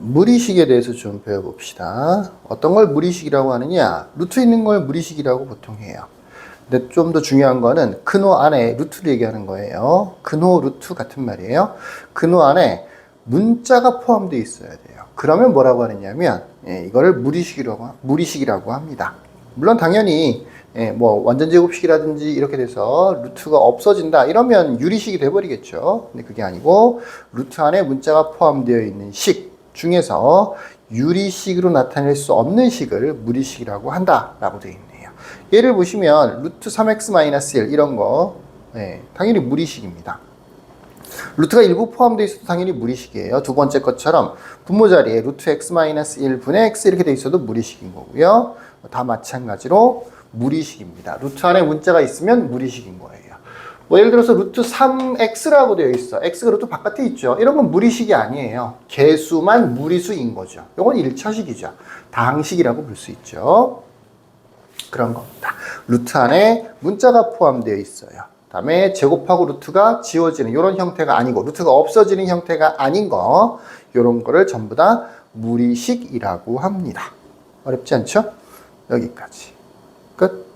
무리식에 대해서 좀 배워봅시다. 어떤 걸 무리식이라고 하느냐? 루트 있는 걸 무리식이라고 보통 해요. 근데 좀 더 중요한 거는 근호 안에 루트를 얘기하는 거예요. 근호 루트 같은 말이에요. 근호 안에 문자가 포함되어 있어야 돼요. 그러면 뭐라고 하느냐면 예, 이거를 무리식이라고 무리식이라고 합니다. 물론 당연히 예, 뭐 완전 제곱식이라든지 이렇게 돼서 루트가 없어진다 이러면 유리식이 돼버리겠죠. 근데 그게 아니고 루트 안에 문자가 포함되어 있는 식 중에서 유리식으로 나타낼 수 없는 식을 무리식이라고 한다라고 되어 있네요. 예를 보시면 루트 3x-1 이런 거 예, 당연히 무리식입니다. 루트가 일부 포함되어 있어도 당연히 무리식이에요. 두 번째 것처럼 분모 자리에 루트 x-1분의 x 이렇게 되어 있어도 무리식인 거고요. 다 마찬가지로 무리식입니다. 루트 안에 문자가 있으면 무리식인 거예요. 뭐 예를 들어서 루트 3x라고 되어 있어. x가 루트 바깥에 있죠. 이런 건 무리식이 아니에요. 개수만 무리수인 거죠. 이건 1차식이죠. 다항식이라고 볼 수 있죠. 그런 겁니다. 루트 안에 문자가 포함되어 있어요. 다음에 제곱하고 루트가 지워지는 이런 형태가 아니고 루트가 없어지는 형태가 아닌 거 이런 거를 전부 다 무리식이라고 합니다. 어렵지 않죠? 여기까지. 끝.